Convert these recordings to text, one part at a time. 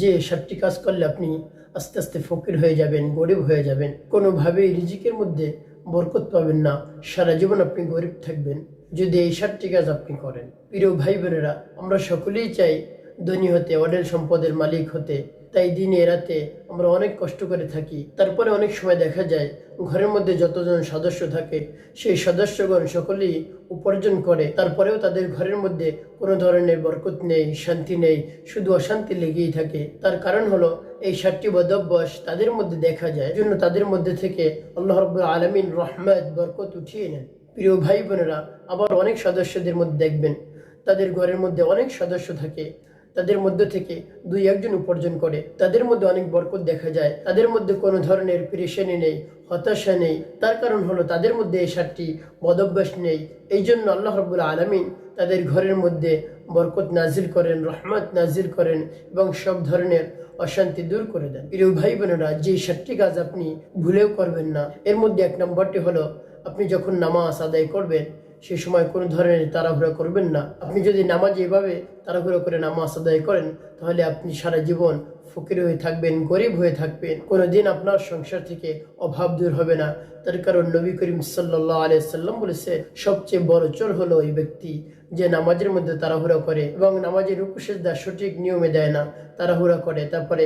যে সাতটি কাজ করলে আপনি আস্তে আস্তে ফকির হয়ে যাবেন, গরিব হয়ে যাবেন, কোনোভাবেই রিজিকের মধ্যে বরকত পাবেন না, সারা জীবন আপনি গরিব থাকবেন। যদি এই সাতটি কাজ আপনি করেন, প্রিয় ভাই বোনেরা আমরা সকলেই চাই ধনী হতে অডেল সম্পদের মালিক হতে তাই দিনে রাতে আমরা অনেক কষ্ট করে থাকি। তারপরে অনেক সময় দেখা যায়, ঘরের মধ্যে যতজন সদস্য থাকে, সেই সদস্যগণ সকলেই উপার্জন করে। তারপরেও তাদের ঘরের মধ্যে কোনো ধরনের বরকত নেই, শান্তি নেই, শুধু অশান্তি লেগেই থাকে। তার কারণ হলো, এই সাতটি বদভ্যাস তাদের মধ্যে দেখা যায় জন্য তাদের মধ্যে থেকে আল্লাহ রব আলমিন রহমত, বরকত উঠিয়ে নেন। প্রিয় ভাই বোনেরা, আবার অনেক সদস্যদের মধ্যে দেখবেন, তাদের ঘরের মধ্যে অনেক সদস্য থাকে। তাদের মধ্যে থেকে দুই একজন উপার্জন করে। তাদের মধ্যে অনেক বরকত দেখা যায়। তাদের মধ্যে কোনো ধরনের পেরেশানি নেই, হতাশা নেই। তার কারণ হলো তাদের মধ্যে এই সাতটি বদভ্যাস নেই। এই জন্য আল্লাহ রবুল্লা আলমিন তাদের ঘরের মধ্যে বরকত নাজিল করেন, রহমত নাজিল করেন এবং সব ধরনের অশান্তি দূর করে দেন। প্রিয় ভাই বোনেরা যে সাতটি কাজ আপনি ভুলেও করবেন না। এর মধ্যে এক নম্বরটি হলো, আপনি যখন নামাজ আদায় করবেন সেই সময় কোনো ধরনের তাড়াহুড়া করবেন না। আপনি যদি নামাজ এভাবে তাড়াহুড়ো করে নামাজ আদায় করেন, তাহলে আপনি সারা জীবন ফকির হয়ে থাকবেন, গরিব হয়ে থাকবেন। কোনোদিন আপনার সংসার থেকে অভাব দূর হবে না। তার কারণ নবী করিম সাল্লাহ আলিয়া সাল্লাম বলেছে, সবচেয়ে বড় চোর হলো ওই ব্যক্তি যে নামাজের মধ্যে তাড়াহুড়া করে এবং নামাজের উপসেদা সঠিক নিয়মে দেয় না, তাড়াহুড়া করে। তারপরে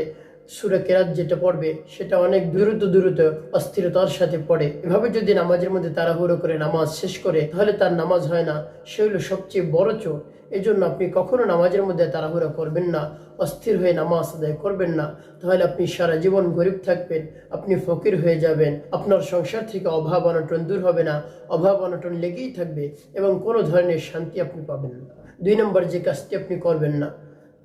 সুরে কেরাত যেটা পড়বে, সেটা অনেক দ্রুত দ্রুত অস্থিরতার সাথে পড়ে। এভাবে যদি নামাজের মধ্যে তাড়াহুড়ো করে নামাজ শেষ করে, তাহলে তার নামাজ হয় না। সে হলো সবচেয়ে বড় চোর। এই জন্য আপনি কখনো নামাজের মধ্যে তাড়াহুড়া করবেন না, অস্থির হয়ে নামাজ আদায় করবেন না। তাহলে আপনি সারা জীবন গরিব থাকবেন, আপনি ফকির হয়ে যাবেন। আপনার সংসার থেকে অভাব অনটন দূর হবে না। অভাব অনটন লেগেই থাকবে এবং কোনো ধরনের শান্তি আপনি পাবেন না। দুই নম্বর যে কাজটি আপনি করবেন না,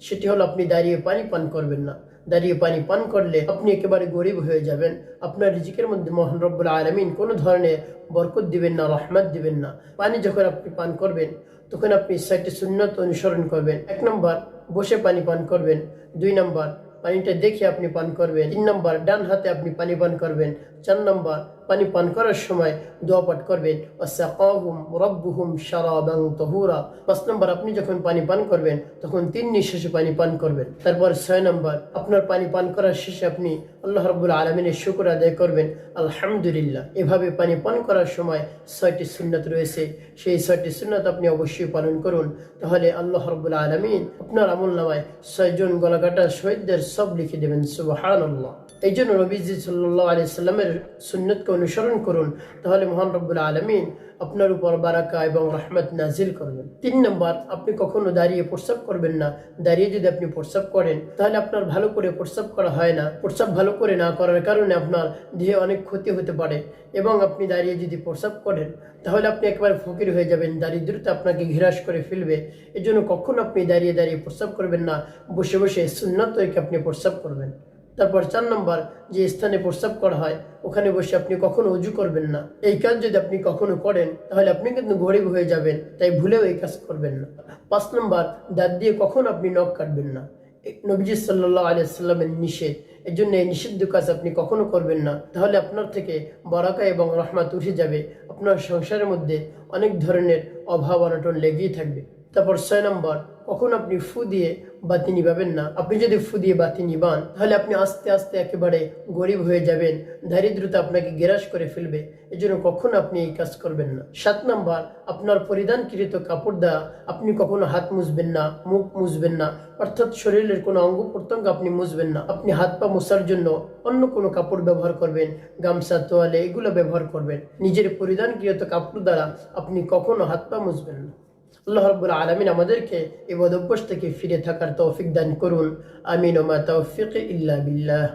সেটি হলো আপনি দাঁড়িয়ে পানি পান করবেন না। দাঁড়িয়ে পানি পান করলে আপনি একেবারে গরিব হয়ে যাবেন। আপনার রিজিকের মধ্যে মহান রব্বুল আলমিন কোনো ধরনের বরকত দিবেন না, রহমত দিবেন না। পানি যখন আপনি পান করবেন, তখন আপনি সাইটে সুন্নত অনুসরণ করবেন। এক নম্বর, বসে পানি পান করবেন। দুই নম্বর, পানিটা দেখে আপনি পান করবেন। তিন নম্বর, ডান হাতে আপনি পানি পান করবেন। চার নম্বর পানি পান করার সময় দোয়া পাঠ করবেন। পাঁচ নম্বর, আপনি যখন পানি পান করবেন, তখন তিন নিঃশ্বাসে পানি পান করবেন। তারপর ছয় নম্বর, আপনার পানি পান করার শেষে আপনি আল্লাহ রব্বুল আলমিনের শুকর আদায় করবেন। আলহামদুলিল্লাহ। এভাবে পানি পান করার সময় ছয়টি সুন্নত রয়েছে। সেই ছয়টি সুন্নত আপনি অবশ্যই পালন করুন। তাহলে আল্লাহ রব্বুল আলমিন আপনার আমল নামায় ছয়জন গলাকাটা শহীদদের সব লিখে দেবেন আল্লাহ এই জন্য নবীজি সাল্লাহ আলি সাল্লামের সুন্নতকে অনুসরণ করুন, তাহলে মহান রব্বুল আলমিন আপনার উপর বারাকা এবং রহমত নাজিল করবেন। তিন নম্বর, আপনি কখনো দাঁড়িয়ে প্রস্রাব করবেন না। দাঁড়িয়ে যদি আপনি প্রস্রাব করেন, তাহলে আপনার ভালো করে প্রস্রাব করা হয় না। প্রস্রাব ভালো করে না করার কারণে আপনার দেহে অনেক ক্ষতি হতে পারে এবং আপনি দাঁড়িয়ে যদি প্রস্রাব করেন, তাহলে আপনি একেবারে ফকির হয়ে যাবেন, দারিদ্রতা আপনাকে ঘিরাস করে ফেলবে। এই জন্য কখনো আপনি দাঁড়িয়ে দাঁড়িয়ে প্রস্রাব করবেন না, বসে বসে সুন্নত তৈরিকে আপনি প্রস্রাব করবেন। তারপর চার নম্বর যে স্থানে প্রস্রাব করা হয়, ওখানে বসে আপনি কখনো উজু করবেন না। এই কাজ যদি আপনি কখনো করেন, তাহলে আপনি কিন্তু গরিব হয়ে যাবেন, তাই ভুলেও এই কাজ করবেন না। পাঁচ নম্বর, দাঁত দিয়ে কখনো আপনি নখ কাটবেন না। নবীজি সাল্লাহ আলিয়াল্লামের নিষেধ। এর জন্য এই নিষিদ্ধ কাজ আপনি কখনো করবেন না। তাহলে আপনার থেকে বরাকা এবং রহমাত উঠে যাবে। আপনার সংসারের মধ্যে অনেক ধরনের অভাব অনটন লেগেই থাকবে। তারপর ছয় নম্বর, কখন আপনি ফু দিয়ে বাতি নিবাবেন না। আপনি যদি ফু দিয়ে বাতি নিবান তাহলে আপনি আস্তে আস্তে একেবারে গরিব হয়ে যাবেন। দারিদ্রতা আপনাকে গ্রাস করে ফেলবে। এই জন্য কখনো আপনি এই কাজ করবেন না। সাত নম্বর, আপনার পরিধানকৃত কাপড় দ্বারা আপনি কখনো হাত মুছবেন না, মুখ মুছবেন না। অর্থাৎ শরীরের কোনো অঙ্গ প্রত্যঙ্গ আপনি মুছবেন না। আপনি হাত পা মোছার জন্য অন্য কোনো কাপড় ব্যবহার করবেন, গামছা, তোয়ালে এগুলো ব্যবহার করবেন। নিজের পরিধানকৃত কাপড় দ্বারা আপনি কখনো হাত পা মুছবেন না। আল্লাহ রব্বুল আলমিন আমাদেরকে এই বদভ্যাস থেকে ফিরে থাকার তৌফিক দান করুন। আমিন ওমা তৌফিক ইল্লা বিল্লাহ।